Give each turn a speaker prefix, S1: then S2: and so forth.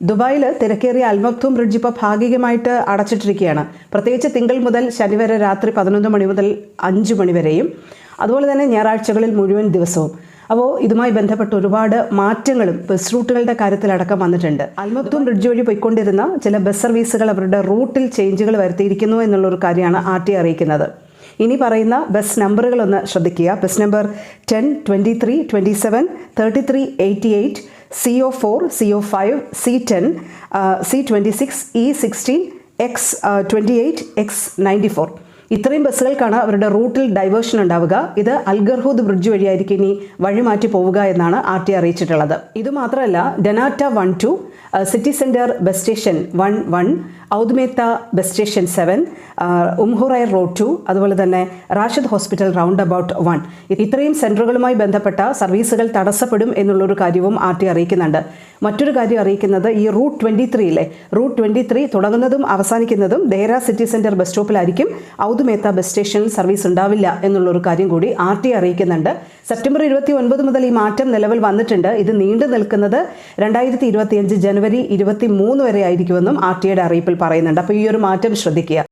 S1: ദുബായിൽ തിരക്കേറിയ അൽമക്തും ബ്രിഡ്ജ് ഇപ്പോൾ ഭാഗികമായിട്ട് അടച്ചിട്ടിരിക്കുകയാണ്. പ്രത്യേകിച്ച് തിങ്കൾ മുതൽ ശനി വരെ രാത്രി പതിനൊന്ന് മണി മുതൽ അഞ്ച് മണി വരെയും. അതുപോലെ തന്നെ ഞായറാഴ്ചകളിൽ മുഴുവൻ ദിവസവും. അപ്പോൾ ഇതുമായി ബന്ധപ്പെട്ട് ഒരുപാട് മാറ്റങ്ങളും ബസ് റൂട്ടുകളുടെ കാര്യത്തിലടക്കം വന്നിട്ടുണ്ട്. അൽമക്തും ബ്രിഡ്ജ് വഴി പോയിക്കൊണ്ടിരുന്ന ചില ബസ് സർവീസുകൾ അവരുടെ റൂട്ടിൽ ചേഞ്ചുകൾ വരുത്തിയിരിക്കുന്നു എന്നുള്ളൊരു കാര്യമാണ് ആർ ടി അറിയിക്കുന്നത്. ഇനി പറയുന്ന ബസ് നമ്പറുകളൊന്ന് ശ്രദ്ധിക്കുക. Bus number ten twenty three twenty seven thirty three eighty eight C O four C O five C ten C twenty six E sixteen X twenty eight X ninety four ഇത്രയും ബസ്സുകൾക്കാണ് അവരുടെ റൂട്ടിൽ diversion ഉണ്ടാവുക. ഇത് അൽഗർഹൂദ് bridge വഴിയായിരിക്കും ഇനി വഴിമാറ്റി പോവുക എന്നാണ് ആർ ടി അറിയിച്ചിട്ടുള്ളത്. ഇതുമാത്രമല്ല ഡെനാറ്റ one two city centre bus station one one Oud Metha bus station seven Umm Hurair road two അതുപോലെ തന്നെ Rashid hospital roundabout one. ഇത്രയും സെന്ററുകളുമായി ബന്ധപ്പെട്ട സർവീസുകൾ തടസ്സപ്പെടും എന്നുള്ളൊരു കാര്യവും ആർ ടി അറിയിക്കുന്നുണ്ട്. മറ്റൊരു കാര്യം അറിയിക്കുന്നത് ഈ റൂട്ട് ട്വന്റി ത്രീയിലെ റൂട്ട് ട്വന്റി ത്രീ തുടങ്ങുന്നതും അവസാനിക്കുന്നതും ദേര സിറ്റി സെന്റർ ബസ് സ്റ്റോപ്പിലായിരിക്കും ഔദ്മേത്ത ബസ് സ്റ്റേഷനിൽ സർവീസ് ഉണ്ടാവില്ല എന്നുള്ളൊരു കാര്യം കൂടി ആർ ടി അറിയിക്കുന്നുണ്ട്. സെപ്റ്റംബർ ഇരുപത്തി ഒൻപത് മുതൽ ഈ മാറ്റം നിലവിൽ വന്നിട്ടുണ്ട്. ഇത് നീണ്ടു നിൽക്കുന്നത് രണ്ടായിരത്തി ഇരുപത്തിയഞ്ച് ജനുവരി ഇരുപത്തി മൂന്ന് വരെ ആയിരിക്കുമെന്നും ആർ ടിയുടെ അറിയിപ്പിൽ പറയുന്നുണ്ട്. അപ്പോൾ ഈ ഒരു മാറ്റം ശ്രദ്ധിക്കുക.